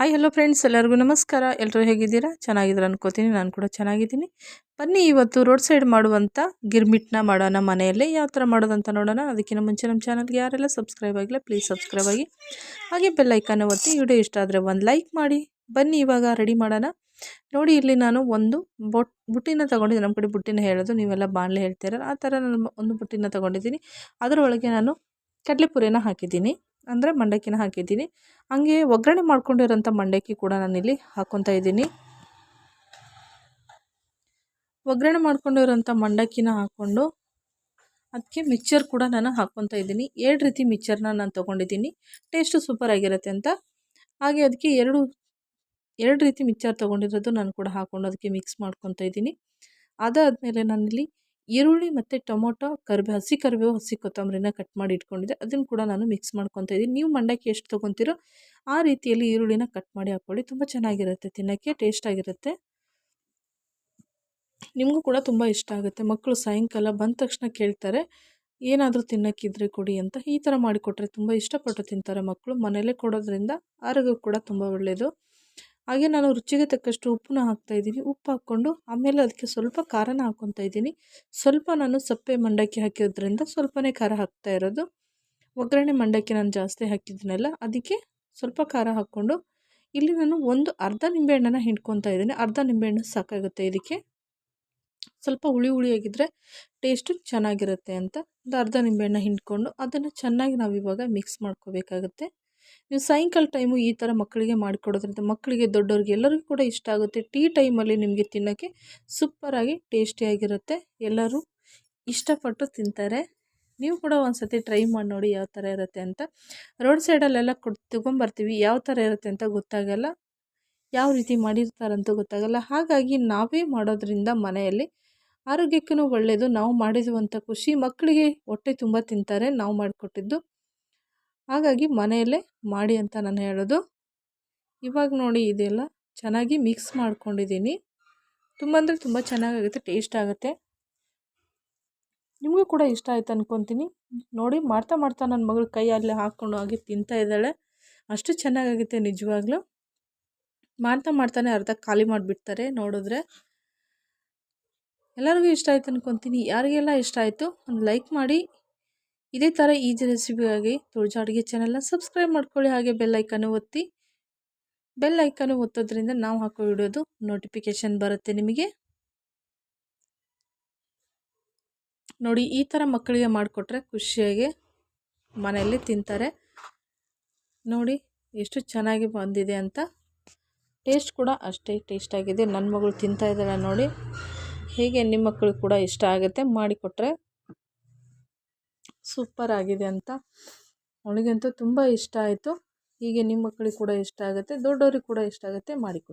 Hi hello friends ಎಲ್ಲರಿಗೂ ನಮಸ್ಕಾರ. ಎಲ್ಲರೂ ಹೇಗಿದ್ದೀರಾ? ಚೆನ್ನಾಗಿದ್ದೀರಾ ಅನ್ಕೋತೀನಿ. ನಾನು ಕೂಡ ಚೆನ್ನಾಗಿದ್ದೀನಿ. ಬನ್ನಿ, ಇವತ್ತು ರೋಡ್ ಸೈಡ್ ಮಾಡುವಂಥ ಗಿರ್ಮಿಟ್ನ ಮಾಡೋಣ ಮನೆಯಲ್ಲೇ. ಯಾವ ಥರ ಮಾಡೋದಂತ ನೋಡೋಣ. ಅದಕ್ಕಿಂತ ಮುಂಚೆ ನಮ್ಮ ಚಾನಲ್ಗೆ ಯಾರೆಲ್ಲ ಸಬ್ಸ್ಕ್ರೈಬ್ ಆಗಿಲ್ಲ ಪ್ಲೀಸ್ ಸಬ್ಸ್ಕ್ರೈಬ್ ಆಗಿ. ಹಾಗೆ ಬೆಲ್ಲೈಕನ್ನು ಒತ್ತಿ ವಿಡಿಯೋ ಇಷ್ಟ ಆದರೆ ಒಂದು ಲೈಕ್ ಮಾಡಿ. ಬನ್ನಿ, ಇವಾಗ ರೆಡಿ ಮಾಡೋಣ. ನೋಡಿ, ಇಲ್ಲಿ ನಾನು ಒಂದು ಬೊಟ್ ಬುಟ್ಟಿನ ತೊಗೊಂಡಿದ್ದೀನಿ. ನಮ್ಮ ಕಡೆ ಬುಟ್ಟಿನ ಹೇಳೋದು. ನೀವೆಲ್ಲ ಬಾಣಲೆ ಹೇಳ್ತೀರಲ್ಲ, ಆ ಥರ ನಾನು ಒಂದು ಬುಟ್ಟಿನ ತೊಗೊಂಡಿದ್ದೀನಿ. ಅದರೊಳಗೆ ನಾನು ಕಡಲೆಪುರಿನ ಹಾಕಿದ್ದೀನಿ. ಅಂದರೆ ಮಂಡಕ್ಕಿನ ಹಾಕಿದ್ದೀನಿ. ಹಂಗೆ ಒಗ್ಗರಣೆ ಮಾಡ್ಕೊಂಡಿರೋಂಥ ಮಂಡಕ್ಕಿ ಕೂಡ ನಾನಿಲ್ಲಿ ಹಾಕ್ಕೊತಾ ಇದ್ದೀನಿ. ಒಗ್ಗರಣೆ ಮಾಡ್ಕೊಂಡಿರೋಂಥ ಮಂಡಕ್ಕಿನ ಹಾಕ್ಕೊಂಡು ಅದಕ್ಕೆ ಮಿಕ್ಚರ್ ಕೂಡ ನಾನು ಹಾಕ್ಕೊತಾ ಇದ್ದೀನಿ. ಎರಡು ರೀತಿ ಮಿಕ್ಚರ್ನ ನಾನು ತೊಗೊಂಡಿದ್ದೀನಿ. ಟೇಸ್ಟು ಸೂಪರ್ ಆಗಿರುತ್ತೆ ಅಂತ. ಹಾಗೆ ಅದಕ್ಕೆ ಎರಡು ಎರಡು ರೀತಿ ಮಿಕ್ಚರ್ ತೊಗೊಂಡಿರೋದು ನಾನು ಕೂಡ ಹಾಕ್ಕೊಂಡು ಅದಕ್ಕೆ ಮಿಕ್ಸ್ ಮಾಡ್ಕೊತಾ ಇದ್ದೀನಿ. ಅದಾದಮೇಲೆ ನಾನಿಲ್ಲಿ ಈರುಳ್ಳಿ ಮತ್ತು ಟೊಮೊಟೊ, ಕರಿಬೇ, ಹಸಿ ಕರಿಬೇವು, ಹಸಿ ಕೊತ್ತಂಬರಿನ ಕಟ್ ಮಾಡಿ ಇಟ್ಕೊಂಡಿದ್ದೆ. ಅದನ್ನು ಕೂಡ ನಾನು ಮಿಕ್ಸ್ ಮಾಡ್ಕೊತಾ ಇದ್ದೀನಿ. ನೀವು ಮಂಡಕ್ಕಿ ಎಷ್ಟು ತೊಗೊತೀರೋ ಆ ರೀತಿಯಲ್ಲಿ ಈರುಳ್ಳಿನ ಕಟ್ ಮಾಡಿ ಹಾಕ್ಕೊಳ್ಳಿ. ತುಂಬ ಚೆನ್ನಾಗಿರುತ್ತೆ, ತಿನ್ನೋಕ್ಕೆ ಟೇಸ್ಟಾಗಿರುತ್ತೆ ನಿಮಗೂ ಕೂಡ ತುಂಬ ಇಷ್ಟ ಆಗುತ್ತೆ. ಮಕ್ಕಳು ಸಾಯಂಕಾಲ ಬಂದ ತಕ್ಷಣ ಕೇಳ್ತಾರೆ, ಏನಾದರೂ ತಿನ್ನೋಕ್ಕಿದ್ರೆ ಕೊಡಿ ಅಂತ. ಈ ಥರ ಮಾಡಿಕೊಟ್ರೆ ತುಂಬ ಇಷ್ಟಪಟ್ಟು ತಿಂತಾರೆ ಮಕ್ಕಳು ಮನೆಯಲ್ಲೇ ಕೊಡೋದ್ರಿಂದ ಆರೋಗ್ಯ ಕೂಡ ತುಂಬ ಒಳ್ಳೆಯದು ಹಾಗೆ ನಾನು ರುಚಿಗೆ ತಕ್ಕಷ್ಟು ಉಪ್ಪನ್ನ ಹಾಕ್ತಾಯಿದ್ದೀನಿ ಉಪ್ಪು ಹಾಕ್ಕೊಂಡು ಆಮೇಲೆ ಅದಕ್ಕೆ ಸ್ವಲ್ಪ ಖಾರನ ಹಾಕ್ಕೊತಾ ಇದ್ದೀನಿ. ಸ್ವಲ್ಪ ನಾನು ಸಪ್ಪೆ ಮಂಡಕ್ಕಿ ಹಾಕಿರೋದ್ರಿಂದ ಸ್ವಲ್ಪನೇ ಖಾರ ಹಾಕ್ತಾ ಇರೋದು. ಒಗ್ಗರಣೆ ಮಂಡಕ್ಕಿ ನಾನು ಜಾಸ್ತಿ ಹಾಕಿದ್ದೀನಲ್ಲ ಅದಕ್ಕೆ ಸ್ವಲ್ಪ ಖಾರ ಹಾಕ್ಕೊಂಡು ಇಲ್ಲಿ ನಾನು ಒಂದು ಅರ್ಧ ನಿಂಬೆಹಣ್ಣನ್ನು ಹಿಂಡ್ಕೊತಾ ಇದ್ದೀನಿ. ಅರ್ಧ ನಿಂಬೆಹಣ್ಣು ಸಾಕಾಗುತ್ತೆ ಇದಕ್ಕೆ. ಸ್ವಲ್ಪ ಹುಳಿ ಹುಳಿಯಾಗಿದ್ದರೆ ಟೇಸ್ಟು ಚೆನ್ನಾಗಿರುತ್ತೆ ಅಂತ ಒಂದು ಅರ್ಧ ನಿಂಬೆಹಣ್ಣು ಹಿಂಡ್ಕೊಂಡು ಅದನ್ನು ಚೆನ್ನಾಗಿ ನಾವು ಇವಾಗ ಮಿಕ್ಸ್ ಮಾಡ್ಕೋಬೇಕಾಗುತ್ತೆ. ನೀವು ಸಾಯಂಕಾಲ ಟೈಮು ಈ ಥರ ಮಕ್ಕಳಿಗೆ ಮಾಡಿಕೊಡೋದ್ರಿಂದ ಮಕ್ಕಳಿಗೆ ದೊಡ್ಡವ್ರಿಗೆ ಎಲ್ಲರಿಗೂ ಕೂಡ ಇಷ್ಟ ಆಗುತ್ತೆ. ಟೀ ಟೈಮಲ್ಲಿ ನಿಮಗೆ ತಿನ್ನೋಕ್ಕೆ ಸೂಪರಾಗಿ ಟೇಸ್ಟಿಯಾಗಿರುತ್ತೆ ಎಲ್ಲರೂ ಇಷ್ಟಪಟ್ಟು ತಿಂತಾರೆ. ನೀವು ಕೂಡ ಒಂದು ಸತಿ ಟ್ರೈ ಮಾಡಿ ನೋಡಿ ಯಾವ ಥರ ಇರುತ್ತೆ ಅಂತ. ರೋಡ್ ಸೈಡಲ್ಲೆಲ್ಲ ಕೊಡ್ ತೊಗೊಂಬರ್ತೀವಿ. ಯಾವ ಥರ ಇರುತ್ತೆ ಅಂತ ಗೊತ್ತಾಗಲ್ಲ. ಯಾವ ರೀತಿ ಮಾಡಿರ್ತಾರಂತ ಗೊತ್ತಾಗಲ್ಲ. ಹಾಗಾಗಿ ನಾವೇ ಮಾಡೋದ್ರಿಂದ ಮನೆಯಲ್ಲಿ ಆರೋಗ್ಯಕ್ಕೂ ಒಳ್ಳೆಯದು ನಾವು ಮಾಡಿರುವಂಥ ಖುಷಿ ಮಕ್ಕಳಿಗೆ ಹೊಟ್ಟೆ ತುಂಬ ತಿಂತಾರೆ. ನಾವು ಮಾಡಿಕೊಟ್ಟಿದ್ದು ಹಾಗಾಗಿ ಮನೆಯಲ್ಲೇ ಮಾಡಿ ಅಂತ ನಾನು ಹೇಳೋದು. ಇವಾಗ ನೋಡಿ ಇದೆಲ್ಲ ಚೆನ್ನಾಗಿ ಮಿಕ್ಸ್ ಮಾಡ್ಕೊಂಡಿದ್ದೀನಿ. ತುಂಬ ಅಂದರೆ ತುಂಬ ಚೆನ್ನಾಗಾಗುತ್ತೆ ಟೇಸ್ಟ್ ಆಗುತ್ತೆ. ನಿಮಗೂ ಕೂಡ ಇಷ್ಟ ಆಯ್ತು ಅಂದ್ಕೊತೀನಿ ನೋಡಿ ಮಾಡ್ತಾ ಮಾಡ್ತಾ ನನ್ನ ಮಗಳು ಕೈ ಅಲ್ಲೇ ಹಾಕ್ಕೊಂಡು ಹೋಗಿ ತಿಂತಾ ಇದ್ದಾಳೆ. ಅಷ್ಟು ಚೆನ್ನಾಗಾಗುತ್ತೆ ನಿಜವಾಗ್ಲೂ. ಮಾಡ್ತಾ ಮಾಡ್ತಾನೆ ಅರ್ಧ ಖಾಲಿ ಮಾಡಿಬಿಡ್ತಾರೆ ನೋಡಿದ್ರೆ. ಎಲ್ಲರಿಗೂ ಇಷ್ಟ ಆಯ್ತು ಅನ್ಕೊತೀನಿ. ಯಾರಿಗೆಲ್ಲ ಇಷ್ಟ ಆಯಿತು, ಒಂದು ಲೈಕ್ ಮಾಡಿ. ಇದೇ ಥರ ಈಜಿ ರೆಸಿಪಿಗಾಗಿ ತುಳಜ ಅಡುಗೆ ಚಾನಲ್ನ ಸಬ್ಸ್ಕ್ರೈಬ್ ಮಾಡ್ಕೊಳ್ಳಿ, ಹಾಗೆ ಬೆಲ್ ಐಕನ್ನು ಒತ್ತಿ. ಬೆಲ್ ಐಕನ್ನು ಒತ್ತೋದ್ರಿಂದ ನಾವು ಹಾಕೋ ವಿಡಿಯೋದು ನೋಟಿಫಿಕೇಷನ್ ಬರುತ್ತೆ ನಿಮಗೆ. ನೋಡಿ, ಈ ಥರ ಮಕ್ಕಳಿಗೆ ಮಾಡಿಕೊಟ್ರೆ ಖುಷಿಯಾಗಿ ಮನೆಯಲ್ಲಿ ತಿಂತಾರೆ. ನೋಡಿ, ಎಷ್ಟು ಚೆನ್ನಾಗಿ ಬಂದಿದೆ ಅಂತ. ಟೇಸ್ಟ್ ಕೂಡ ಅಷ್ಟೇ ಟೇಸ್ಟಾಗಿದೆ ನನ್ನ ಮಗಳು ತಿಂತಾ ಇದ್ದಾಳೆ ನೋಡಿ. ಹೇಗೆ ನಿಮ್ಮ ಮಕ್ಕಳು ಕೂಡ ಇಷ್ಟ ಆಗುತ್ತೆ ಮಾಡಿಕೊಟ್ರೆ ಸೂಪರ್ ಆಗಿದೆ ಅಂತ ಅವಳಿಗಂತೂ ತುಂಬ ಇಷ್ಟ ಆಯಿತು. ಹೀಗೆ ನಿಮ್ಮ ಮಕ್ಕಳಿಗೆ ಕೂಡ ಇಷ್ಟ ಆಗುತ್ತೆ ದೊಡ್ಡವರಿಗೆ ಕೂಡ ಇಷ್ಟ ಆಗುತ್ತೆ, ಮಾಡಿಕೊಡಿ.